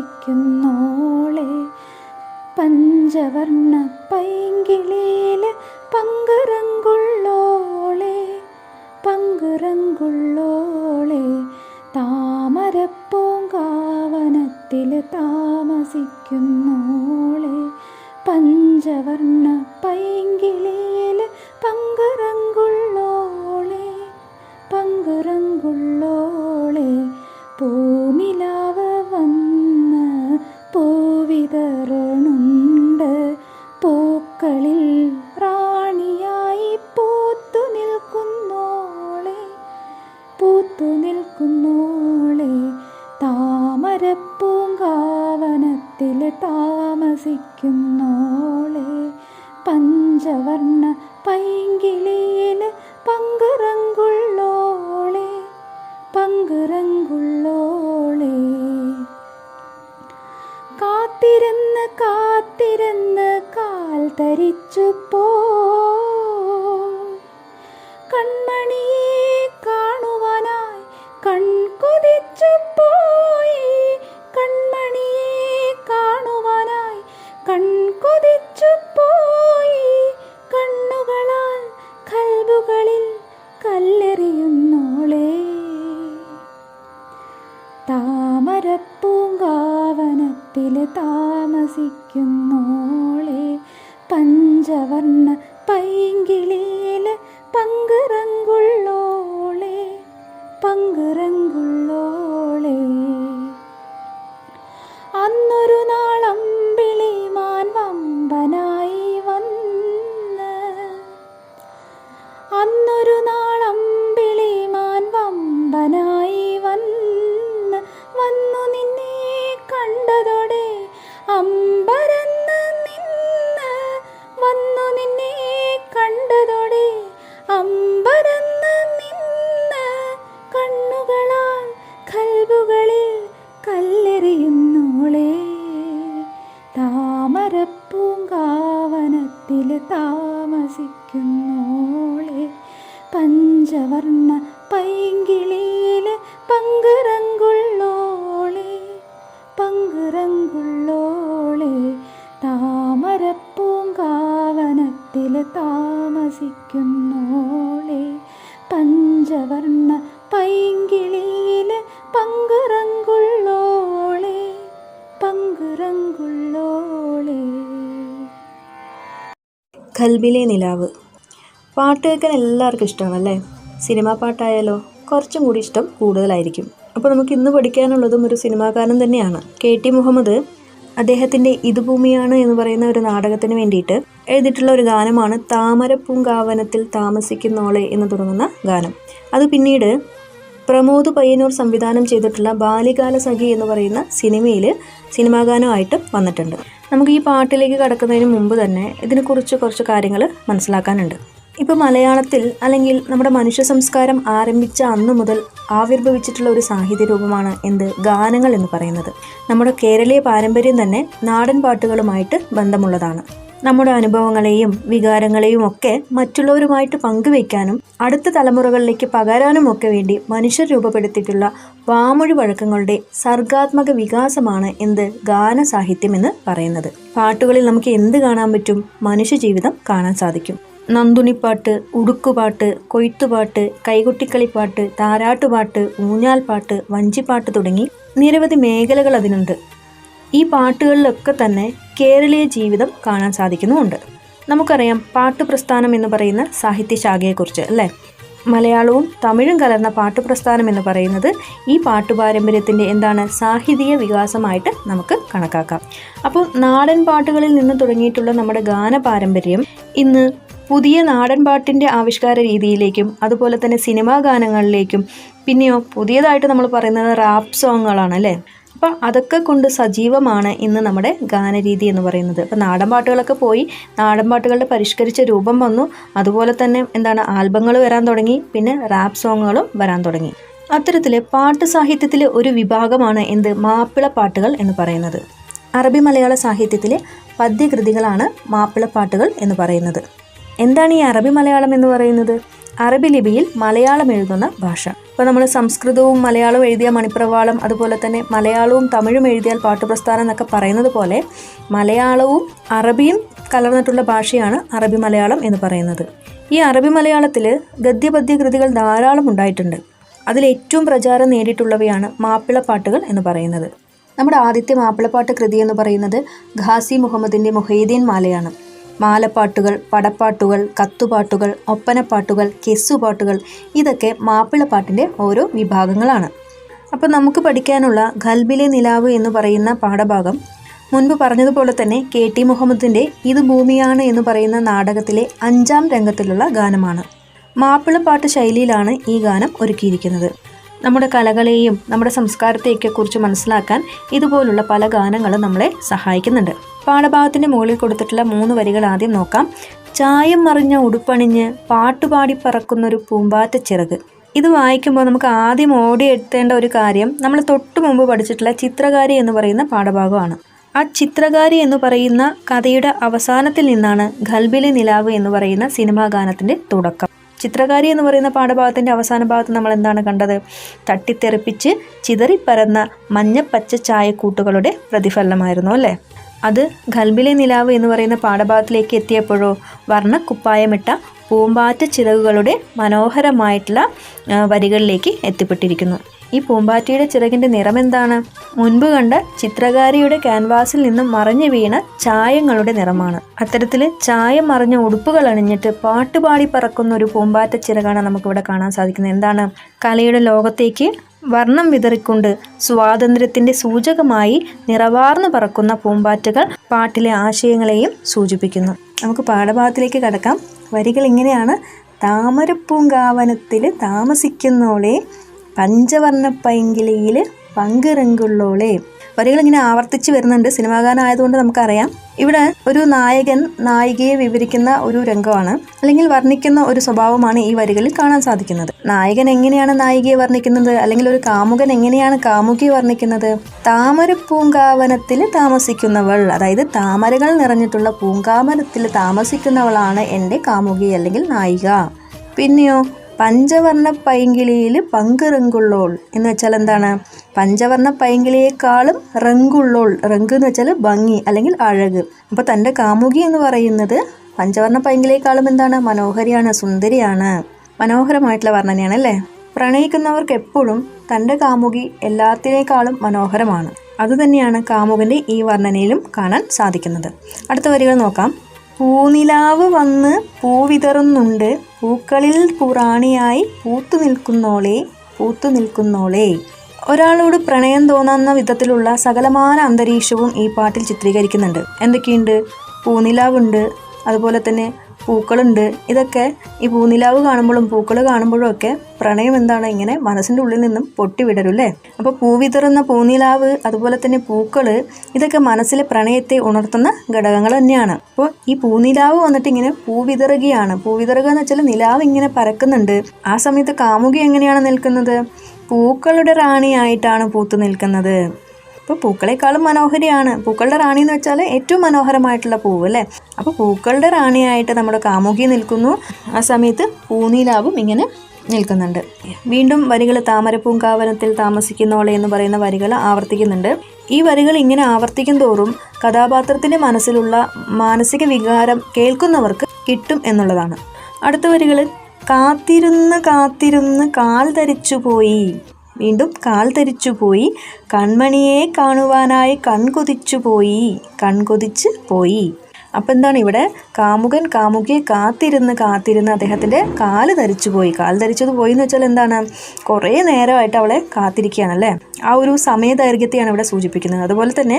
താമസിക്കുന്നോളെ പഞ്ചവർണ പൈങ്കിളിയിൽ പങ്കുറങ്കുള്ളോളെ. പങ്കുറങ്കുള്ളോളെ. താമരപ്പൂങ്കാവനത്തിൽ താമസിക്കുന്നോളെ. പഞ്ചവർണ പൈങ്കിളിയിൽ റാണിയായി പൂത്തു നിൽക്കുന്നോളെ പൂത്തു നിൽക്കുന്നോളെ. താമരപ്പൂങ്കാവനത്തിൽ താമസിക്കുന്നോളെ പഞ്ചവർണ കാൽ തരിച്ചു പോ കൺമണിയെ കാണുവാനായി കൺകൊതിച്ചു പോയി കൺമണിയെ കാണുവാനായി കൺകൊതിച്ചു പോയി കണ്ണുകളാൽ കൽബുകളിൽ കല്ലെറിയുന്നോളേ. താമരപ്പൂങ്കാവനത്തിലെ താമസിക്കുന്നോളെ താമസിക്കുന്നോളെ പഞ്ചവർണ പൈങ്കിളിയിൽ പങ്കുറങ്കുള്ളോളെ പങ്കുറങ്കുള്ളോളെ. കൽബിലെ നിലാവ്. പാട്ട് കേൾക്കാൻ എല്ലാവർക്കും ഇഷ്ടമാണല്ലേ? സിനിമാ പാട്ടായാലോ? കുറച്ചും കൂടി ഇഷ്ടം കൂടുതലായിരിക്കും. അപ്പോൾ നമുക്ക് ഇന്ന് പഠിക്കാനുള്ളതും ഒരു സിനിമാകാരൻ തന്നെയാണ്. കെ ടി മുഹമ്മദ് അദ്ദേഹത്തിന്റെ ഇതുഭൂമിയാണ് എന്ന് പറയുന്ന ഒരു നാടകത്തിന് വേണ്ടിയിട്ട് എഴുതിയിട്ടുള്ള ഒരു ഗാനമാണ് താമരപ്പൂങ്കാവനത്തിൽ താമസിക്കുന്നോളെ എന്ന് തുടങ്ങുന്ന ഗാനം. അത് പിന്നീട് പ്രമോദ് പയ്യന്നൂർ സംവിധാനം ചെയ്തിട്ടുള്ള ബാലികാല സഖി എന്ന് പറയുന്ന സിനിമയിൽ സിനിമാ ഗാനമായിട്ട് വന്നിട്ടുണ്ട്. നമുക്ക് ഈ പാട്ടിലേക്ക് കടക്കുന്നതിന് മുമ്പ് തന്നെ ഇതിനെക്കുറിച്ച് കുറച്ച് കാര്യങ്ങൾ മനസ്സിലാക്കാനുണ്ട്. ഇപ്പോൾ മലയാളത്തിൽ അല്ലെങ്കിൽ നമ്മുടെ മനുഷ്യ സംസ്കാരം ആരംഭിച്ച അന്നു മുതൽ ആവിർഭവിച്ചിട്ടുള്ള ഒരു സാഹിത്യ രൂപമാണ് എന്ത് ഗാനങ്ങൾ എന്ന് പറയുന്നത്. നമ്മുടെ കേരളീയ പാരമ്പര്യം തന്നെ നാടൻ പാട്ടുകളുമായിട്ട് ബന്ധമുള്ളതാണ്. നമ്മുടെ അനുഭവങ്ങളെയും വികാരങ്ങളെയും ഒക്കെ മറ്റുള്ളവരുമായിട്ട് പങ്കുവയ്ക്കാനും അടുത്ത തലമുറകളിലേക്ക് പകരാനും ഒക്കെ വേണ്ടി മനുഷ്യർ രൂപപ്പെടുത്തിയിട്ടുള്ള വാമൊഴി വഴക്കങ്ങളുടെ സർഗാത്മക വികാസമാണ് എന്ത് ഗാന സാഹിത്യം എന്ന് പറയുന്നത്. പാട്ടുകളിൽ നമുക്ക് എന്ത് കാണാൻ പറ്റും? മനുഷ്യജീവിതം കാണാൻ സാധിക്കും. നന്ദുണിപ്പാട്ട് ഉടുക്കുപാട്ട് കൊയ്ത്തുപാട്ട് കൈകൊട്ടിക്കളിപ്പാട്ട് താരാട്ടുപാട്ട് ഊഞ്ഞാൽപ്പാട്ട് വഞ്ചിപ്പാട്ട് തുടങ്ങി നിരവധി മേഖലകൾ അതിനുണ്ട്. ഈ പാട്ടുകളിലൊക്കെ തന്നെ കേരളീയ ജീവിതം കാണാൻ സാധിക്കുന്നുമുണ്ട്. നമുക്കറിയാം പാട്ട് പ്രസ്ഥാനം എന്ന് പറയുന്ന സാഹിത്യശാഖയെക്കുറിച്ച് അല്ലേ? മലയാളവും തമിഴും കലർന്ന പാട്ട് പ്രസ്ഥാനം എന്ന് പറയുന്നത് ഈ പാട്ടു പാരമ്പര്യത്തിന്റെ എന്താണ് സാഹിത്യ വികാസമായിട്ട് നമുക്ക് കണക്കാക്കാം. അപ്പോൾ നാടൻ പാട്ടുകളിൽ നിന്ന് തുടങ്ങിയിട്ടുള്ള നമ്മുടെ ഗാന പാരമ്പര്യം ഇന്ന് പുതിയ നാടൻ പാട്ടിന്റെ ആവിഷ്കാര രീതിയിലേക്കും അതുപോലെ തന്നെ സിനിമാ ഗാനങ്ങളിലേക്കും പിന്നെയോ പുതിയതായിട്ട് നമ്മൾ പറയുന്നത് റാപ്പ് സോങ്ങുകളാണ് അല്ലേ? അപ്പം അതൊക്കെ കൊണ്ട് സജീവമാണ് ഇന്ന് നമ്മുടെ ഗാനരീതി എന്ന് പറയുന്നത്. അപ്പം നാടൻ പാട്ടുകളൊക്കെ പോയി നാടൻ പാട്ടുകളുടെ പരിഷ്കരിച്ച രൂപം വന്നു അതുപോലെ തന്നെ എന്താണ് ആൽബങ്ങൾ വരാൻ തുടങ്ങി പിന്നെ റാപ്പ് സോങ്ങുകളും വരാൻ തുടങ്ങി. അത്തരത്തിൽ പാട്ട് സാഹിത്യത്തിലെ ഒരു വിഭാഗമാണ് എന്ത് മാപ്പിളപ്പാട്ടുകൾ എന്ന് പറയുന്നത്. അറബി മലയാള സാഹിത്യത്തിലെ പദ്യകൃതികളാണ് മാപ്പിളപ്പാട്ടുകൾ എന്ന് പറയുന്നത്. എന്താണ് ഈ അറബി മലയാളം എന്ന് പറയുന്നത്? അറബി ലിപിയിൽ മലയാളം എഴുതുന്ന ഭാഷ. ഇപ്പോൾ നമ്മൾ സംസ്കൃതവും മലയാളവും എഴുതിയ മണിപ്രവാളം അതുപോലെ തന്നെ മലയാളവും തമിഴും എഴുതിയാൽ പാട്ടുപ്രസ്ഥാനം എന്നൊക്കെ പറയുന്നത് പോലെ മലയാളവും അറബിയും കലർന്നിട്ടുള്ള ഭാഷയാണ് അറബി മലയാളം എന്ന് പറയുന്നത്. ഈ അറബി മലയാളത്തിൽ ഗദ്യപദ്യ കൃതികൾ ധാരാളം ഉണ്ടായിട്ടുണ്ട്. അതിലേറ്റവും പ്രചാരം നേടിയിട്ടുള്ളവയാണ് മാപ്പിളപ്പാട്ടുകൾ എന്ന് പറയുന്നത്. നമ്മുടെ ആദ്യത്തെ മാപ്പിളപ്പാട്ട് കൃതി എന്ന് പറയുന്നത് ഖാസി മുഹമ്മദിന്റെ മൊഹീദ്ദീൻ മാലയാണ്. മാലപ്പാട്ടുകൾ പടപ്പാട്ടുകൾ കത്തുപാട്ടുകൾ ഒപ്പനപ്പാട്ടുകൾ കെസ്സുപാട്ടുകൾ ഇതൊക്കെ മാപ്പിളപ്പാട്ടിന്റെ ഓരോ വിഭാഗങ്ങളാണ്. അപ്പോൾ നമുക്ക് പഠിക്കാനുള്ള ഖൽബിലെ നിലാവ് എന്ന് പറയുന്ന പാഠഭാഗം മുൻപ് പറഞ്ഞതുപോലെ തന്നെ കെ ടി മുഹമ്മദിന്റെ ഇത് ഭൂമിയാണ് എന്ന് പറയുന്ന നാടകത്തിലെ അഞ്ചാം രംഗത്തിലുള്ള ഗാനമാണ്. മാപ്പിളപ്പാട്ട് ശൈലിയിലാണ് ഈ ഗാനം ഒരുക്കിയിരിക്കുന്നത്. നമ്മുടെ കലകളെയും നമ്മുടെ സംസ്കാരത്തെയൊക്കെ കുറിച്ച് മനസ്സിലാക്കാൻ ഇതുപോലുള്ള പല ഗാനങ്ങളും നമ്മളെ സഹായിക്കുന്നുണ്ട്. പാഠഭാഗത്തിന്റെ മുകളിൽ കൊടുത്തിട്ടുള്ള മൂന്ന് വരികൾ ആദ്യം നോക്കാം. ചായം മറിഞ്ഞ ഉടുപ്പണിഞ്ഞ് പാട്ടുപാടി പറക്കുന്നൊരു പൂമ്പാറ്റ ചിറക്. ഇത് വായിക്കുമ്പോൾ നമുക്ക് ആദ്യം ഓടിയെടുത്തേണ്ട ഒരു കാര്യം നമ്മൾ തൊട്ടു മുമ്പ് പഠിച്ചിട്ടുള്ള ചിത്രകാരി എന്ന് പറയുന്ന പാഠഭാഗമാണ്. ആ ചിത്രകാരി എന്ന് പറയുന്ന കഥയുടെ അവസാനത്തിൽ നിന്നാണ് ഖൽബിലെ നിലാവ് എന്ന് പറയുന്ന സിനിമാ ഗാനത്തിന്റെ തുടക്കം. ചിത്രകാരി എന്ന് പറയുന്ന പാഠഭാഗത്തിന്റെ അവസാന ഭാഗത്ത് നമ്മൾ എന്താണ് കണ്ടത്? തട്ടിത്തെറിപ്പിച്ച് ചിതറിപ്പരന്ന മഞ്ഞപ്പച്ച ചായക്കൂട്ടുകളുടെ പ്രതിഫലനമായിരുന്നു അല്ലേ? അത് ഖൽബിലെ നിലാവ് എന്ന് പറയുന്ന പാഠഭാഗത്തിലേക്ക് എത്തിയപ്പോഴോ വർണക്കുപ്പായമിട്ട പൂമ്പാറ്റ ചിറകുകളുടെ മനോഹരമായിട്ടുള്ള വരികളിലേക്ക് എത്തിപ്പെട്ടിരിക്കുന്നു. ഈ പൂമ്പാറ്റയുടെ ചിറകിന്റെ നിറം എന്താണ്? മുൻപ് കണ്ട ചിത്രകാരിയുടെ ക്യാൻവാസിൽ നിന്നും മറഞ്ഞു വീണ ചായങ്ങളുടെ നിറമാണ്. അത്തരത്തിൽ ചായം മറിഞ്ഞ ഉടുപ്പുകൾ അണിഞ്ഞിട്ട് പാട്ടുപാടി പറക്കുന്ന ഒരു പൂമ്പാറ്റ ചിറകാണ് നമുക്കിവിടെ കാണാൻ സാധിക്കുന്നത്. എന്താണ്? കലയുടെ ലോകത്തേക്ക് വർണം വിതറിക്കൊണ്ട് സ്വാതന്ത്ര്യത്തിന്റെ സൂചകമായി നിറവാർന്നു പറക്കുന്ന പൂമ്പാറ്റകൾ പാട്ടിലെ ആശയങ്ങളെയും സൂചിപ്പിക്കുന്നു. നമുക്ക് പാഠഭാഗത്തിലേക്ക് കടക്കാം. വരികൾ ഇങ്ങനെയാണ്. താമരപ്പൂങ്കാവനത്തിൽ താമസിക്കുന്നോളെ പഞ്ചവർണ പൈങ്കിളിയിൽ പങ്കിറങ്കുള്ളോളെ വരികൾ ഇങ്ങനെ ആവർത്തിച്ച് വരുന്നുണ്ട്. സിനിമാ ഗാനം ആയതുകൊണ്ട് നമുക്കറിയാം. ഇവിടെ ഒരു നായകൻ നായികയെ വിവരിക്കുന്ന ഒരു രംഗമാണ്. അല്ലെങ്കിൽ വർണിക്കുന്ന ഒരു സ്വഭാവമാണ് ഈ വരികളിൽ കാണാൻ സാധിക്കുന്നത്. നായകൻ എങ്ങനെയാണ് നായികയെ വർണിക്കുന്നത്? അല്ലെങ്കിൽ ഒരു കാമുകൻ എങ്ങനെയാണ് കാമുകിയെ വർണിക്കുന്നത്? താമര പൂങ്കാവനത്തിൽ താമസിക്കുന്നവൾ അതായത് താമരകൾ നിറഞ്ഞിട്ടുള്ള പൂങ്കാവനത്തിൽ താമസിക്കുന്നവളാണ് എന്റെ കാമുകി അല്ലെങ്കിൽ നായിക. പിന്നെയോ പഞ്ചവർണ പൈങ്കിളിയിൽ പങ്ക് റങ്കുള്ളോൾ എന്ന് വെച്ചാൽ എന്താണ്? പഞ്ചവർണ പൈങ്കിളിയേക്കാളും റങ്കുള്ളോൾ. റങ്ക് എന്ന് വെച്ചാൽ ഭംഗി അല്ലെങ്കിൽ അഴക്. അപ്പോൾ തന്റെ കാമുകി എന്ന് പറയുന്നത് പഞ്ചവർണ പൈങ്കിളിയേക്കാളും എന്താണ്? മനോഹരിയാണ് സുന്ദരിയാണ്. മനോഹരമായിട്ടുള്ള വർണനയാണ് അല്ലേ? പ്രണയിക്കുന്നവർക്ക് എപ്പോഴും തന്റെ കാമുകി എല്ലാത്തിനേക്കാളും മനോഹരമാണ്. അതുതന്നെയാണ് കാമുകന്റെ ഈ വർണനയിലും കാണാൻ സാധിക്കുന്നത്. അടുത്ത വരികൾ നോക്കാം. പൂനിലാവ് വന്ന് പൂവിതറുന്നുണ്ട് പൂക്കളിൽ പുറാണിയായി പൂത്തു നിൽക്കുന്നോളെ പൂത്തു നിൽക്കുന്നോളെ. ഒരാളോട് പ്രണയം തോന്നുന്ന വിധത്തിലുള്ള സകലമാന അന്തരീക്ഷവും ഈ പാട്ടിൽ ചിത്രീകരിക്കുന്നുണ്ട്. എന്തൊക്കെയുണ്ട്? പൂനിലാവുണ്ട്. അതുപോലെ തന്നെ പൂക്കളുണ്ട്. ഇതൊക്കെ ഈ പൂനിലാവ് കാണുമ്പോഴും പൂക്കൾ കാണുമ്പോഴും ഒക്കെ പ്രണയം എന്താണ്? ഇങ്ങനെ മനസ്സിന്റെ ഉള്ളിൽ നിന്നും പൊട്ടി വിടരും അല്ലേ അപ്പോൾ പൂവിതറുന്ന പൂനിലാവ് അതുപോലെ തന്നെ പൂക്കൾ ഇതൊക്കെ മനസ്സിലെ പ്രണയത്തെ ഉണർത്തുന്ന ഘടകങ്ങൾ തന്നെയാണ്. അപ്പോൾ ഈ പൂനിലാവ് വന്നിട്ട് ഇങ്ങനെ പൂവിതറുകയാണ് പൂവിതറുക എന്ന് വെച്ചാൽ നിലാവ് ഇങ്ങനെ പരക്കുന്നുണ്ട്. ആ സമയത്ത് കാമുകി എങ്ങനെയാണ് നിൽക്കുന്നത്? പൂക്കളുടെ റാണിയായിട്ടാണ് പൂത്തു നിൽക്കുന്നത്. അപ്പോൾ പൂക്കളെക്കാളും മനോഹരിയാണ്. പൂക്കളുടെ റാണി എന്ന് വെച്ചാൽ ഏറ്റവും മനോഹരമായിട്ടുള്ള പൂവ് അല്ലേ? അപ്പോൾ പൂക്കളുടെ റാണിയായിട്ട് നമ്മുടെ കാമുകി നിൽക്കുന്നു. ആ സമയത്ത് പൂനീലാവും ഇങ്ങനെ നിൽക്കുന്നുണ്ട്. വീണ്ടും വരികൾ താമരപ്പൂങ്കാവനത്തിൽ താമസിക്കുന്നോളെ എന്ന് പറയുന്ന വരികൾ ആവർത്തിക്കുന്നുണ്ട്. ഈ വരികൾ ഇങ്ങനെ ആവർത്തിക്കും തോറും കഥാപാത്രത്തിന്റെ മനസ്സിലുള്ള മാനസിക വികാരം കേൾക്കുന്നവർക്ക് കിട്ടും എന്നുള്ളതാണ്. അടുത്ത വരികൾ കാത്തിരുന്ന് കാത്തിരുന്ന് കാൽ ധരിച്ചു പോയി വീണ്ടും കാൽ ധരിച്ചു പോയി. കൺമണിയെ കാണുവാനായി കൺകൊതിച്ചുപോയി കൺകൊതിച്ച് പോയി. അപ്പം എന്താണ് ഇവിടെ? കാമുകൻ കാമുകിയെ കാത്തിരുന്ന് കാത്തിരുന്ന് അദ്ദേഹത്തിന്റെ കാൽ ധരിച്ചു പോയി. കാൽ ധരിച്ചത് പോയി എന്ന് വെച്ചാൽ എന്താണ്? കുറേ നേരമായിട്ട് അവളെ കാത്തിരിക്കുകയാണല്ലേ ആ ഒരു സമയദൈർഘ്യത്തെയാണ് ഇവിടെ സൂചിപ്പിക്കുന്നത്. അതുപോലെ തന്നെ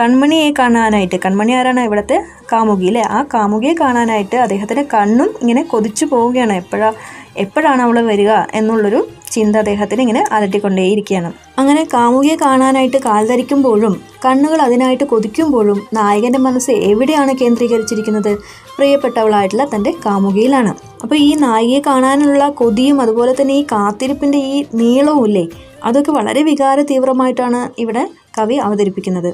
കൺമണിയെ കാണാനായിട്ട് കൺമണി ആരാണ് ഇവിടുത്തെ? കാമുകി അല്ലേ? ആ കാമുകിയെ കാണാനായിട്ട് അദ്ദേഹത്തിന്റെ കണ്ണും ഇങ്ങനെ കൊതിച്ചു പോവുകയാണ്. എപ്പോഴാണ് എപ്പോഴാണ് അവൾ വരിക എന്നുള്ളൊരു ചിന്ത അദ്ദേഹത്തിന് ഇങ്ങനെ അലട്ടിക്കൊണ്ടേയിരിക്കുകയാണ്. അങ്ങനെ കാമുകിയെ കാണാനായിട്ട് കാൽ ധരിക്കുമ്പോഴും കണ്ണുകൾ അതിനായിട്ട് കൊതിക്കുമ്പോഴും നായകന്റെ മനസ്സ് എവിടെയാണ് കേന്ദ്രീകരിച്ചിരിക്കുന്നത്? പ്രിയപ്പെട്ടവളായിട്ടുള്ള തന്റെ കാമുകിയിലാണ്. അപ്പോൾ ഈ നായികയെ കാണാനുള്ള കൊതിയും അതുപോലെ തന്നെ ഈ കാത്തിരിപ്പിന്റെ ഈ നീളവും ഇല്ലേ അതൊക്കെ വളരെ വികാര തീവ്രമായിട്ടാണ് ഇവിടെ കവി അവതരിപ്പിക്കുന്നത്.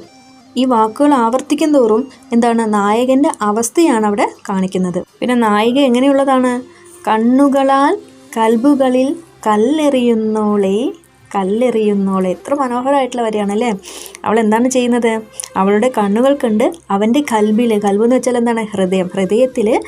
ഈ വാക്കുകൾ ആവർത്തിക്കും തോറും എന്താണ് നായകന്റെ അവസ്ഥയാണ് അവിടെ കാണിക്കുന്നത്. പിന്നെ നായിക എങ്ങനെയുള്ളതാണ്? കണ്ണുകളാൽ കൽബുകളിൽ കല്ലെറിയുന്നോളെ കല്ലെറിയുന്നോളെ. എത്ര മനോഹരമായിട്ടുള്ള വരികയാണല്ലേ അവൾ എന്താണ് ചെയ്യുന്നത്? അവളുടെ കണ്ണുകൾ കണ്ട് അവന്റെ കൽബിൽ കൽബ് എന്ന് വെച്ചാൽ എന്താണ്? ഹൃദയം. ഹൃദയത്തിൽ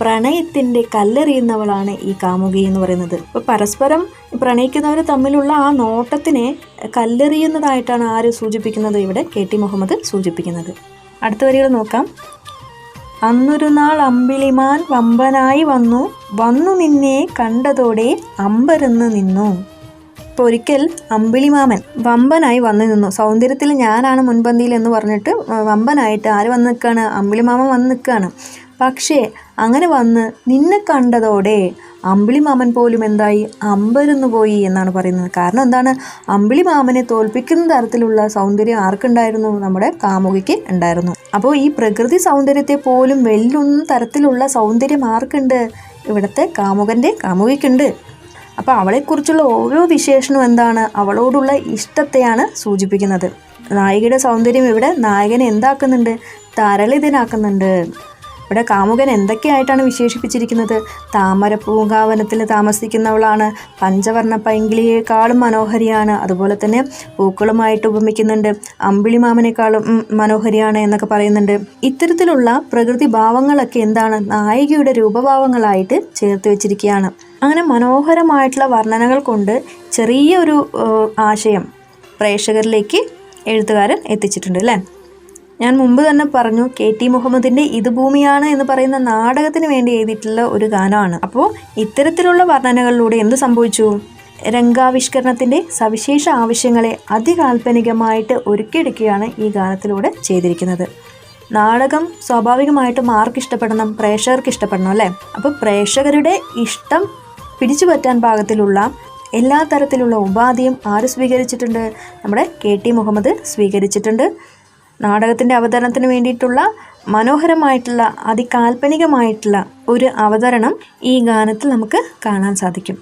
പ്രണയത്തിന്റെ കല്ലെറിയുന്നവളാണ് ഈ കാമുകി എന്ന് പറയുന്നത്. അപ്പോൾ പരസ്പരം പ്രണയിക്കുന്നവർ തമ്മിലുള്ള ആ നോട്ടത്തിനെ കല്ലെറിയുന്നതായിട്ടാണ് ആര് സൂചിപ്പിക്കുന്നത്? ഇവിടെ കെ ടി മുഹമ്മദ് സൂചിപ്പിക്കുന്നത്. അടുത്ത വരികൾ നോക്കാം. അന്നൊരു നാൾ അമ്പിളിമാൻ വമ്പനായി വന്നു. വന്നു നിന്നെ കണ്ടതോടെ അമ്പരന്ന് നിന്നു. ഇപ്പോൾ ഒരിക്കൽ അമ്പിളിമാമൻ വമ്പനായി വന്നു നിന്നു. സൗന്ദര്യത്തിൽ ഞാനാണ് മുൻപന്തിയിൽ എന്ന് പറഞ്ഞിട്ട് വമ്പനായിട്ട് ആര് വന്ന് നിൽക്കുകയാണ് അമ്പിളിമാമൻ വന്ന് നിൽക്കുകയാണ് പക്ഷേ അങ്ങനെ വന്ന് നിന്നെ കണ്ടതോടെ അമ്പിളി മാമൻ പോലും എന്തായി അമ്പരന്നു പോയി എന്നാണ് പറയുന്നത്. കാരണം എന്താണ്? അമ്പിളി മാമനെ തോൽപ്പിക്കുന്ന തരത്തിലുള്ള സൗന്ദര്യം ആർക്കുണ്ടായിരുന്നു? നമ്മുടെ കാമുകിക്ക് ഉണ്ടായിരുന്നു. അപ്പോൾ ഈ പ്രകൃതി സൗന്ദര്യത്തെ പോലും വെല്ലുന്ന തരത്തിലുള്ള സൗന്ദര്യം ആർക്കുണ്ട്? ഇവിടുത്തെ കാമുകന്റെ കാമുകിക്കുണ്ട്. അപ്പോൾ അവളെക്കുറിച്ചുള്ള ഓരോ വിശേഷണവും എന്താണ്? അവളോടുള്ള ഇഷ്ടത്തെയാണ് സൂചിപ്പിക്കുന്നത്. നായികയുടെ സൗന്ദര്യം ഇവിടെ നായകനെ എന്താക്കുന്നുണ്ട്? തരളിതനാക്കുന്നുണ്ട്. ഇവിടെ കാമുകൻ എന്തൊക്കെയായിട്ടാണ് വിശേഷിപ്പിച്ചിരിക്കുന്നത്? താമര പൂങ്കാവനത്തിൽ താമസിക്കുന്നവളാണ്. പഞ്ചവർണ പൈങ്കിളിയേക്കാളും മനോഹരിയാണ്. അതുപോലെ തന്നെ പൂക്കളുമായിട്ട് ഉപമിക്കുന്നുണ്ട്. അമ്പിളി മാമനേക്കാളും മനോഹരിയാണ് എന്നൊക്കെ പറയുന്നുണ്ട്. ഇത്തരത്തിലുള്ള പ്രകൃതി ഭാവങ്ങളൊക്കെ എന്താണ്? നായികയുടെ രൂപഭാവങ്ങളായിട്ട് ചേർത്ത് വെച്ചിരിക്കുകയാണ്. അങ്ങനെ മനോഹരമായിട്ടുള്ള വർണനകൾ കൊണ്ട് ചെറിയൊരു ആശയം പ്രേക്ഷകരിലേക്ക് എഴുത്തുകാരൻ എത്തിച്ചിട്ടുണ്ട് അല്ലേ? ഞാൻ മുമ്പ് തന്നെ പറഞ്ഞു കെ ടി മുഹമ്മദിന്റെ ഇത് ഭൂമിയാണ് എന്ന് പറയുന്ന നാടകത്തിന് വേണ്ടി എഴുതിയിട്ടുള്ള ഒരു ഗാനമാണ്. അപ്പോൾ ഇത്തരത്തിലുള്ള വർണനകളിലൂടെ എന്ത് സംഭവിച്ചു? രംഗാവിഷ്കരണത്തിന്റെ സവിശേഷ ആവശ്യങ്ങളെ അതികാൽപ്പനികമായിട്ട് ഒരുക്കിയെടുക്കുകയാണ് ഈ ഗാനത്തിലൂടെ ചെയ്തിരിക്കുന്നത്. നാടകം സ്വാഭാവികമായിട്ടും ആർക്ക് ഇഷ്ടപ്പെടണം? പ്രേക്ഷകർക്ക് ഇഷ്ടപ്പെടണം അല്ലേ? അപ്പോൾ പ്രേക്ഷകരുടെ ഇഷ്ടം പിടിച്ചു പറ്റാൻ പാകത്തിലുള്ള എല്ലാ തരത്തിലുള്ള ഉപാധിയും ആര് സ്വീകരിച്ചിട്ടുണ്ട്? നമ്മുടെ കെ ടി മുഹമ്മദ് സ്വീകരിച്ചിട്ടുണ്ട്. നാടകത്തിന്റെ അവതരണത്തിന് വേണ്ടിയിട്ടുള്ള മനോഹരമായിട്ടുള്ള അതികാൽപ്പനികമായിട്ടുള്ള ഒരു അവതരണം ഈ ഗാനത്തിൽ നമുക്ക് കാണാൻ സാധിക്കും.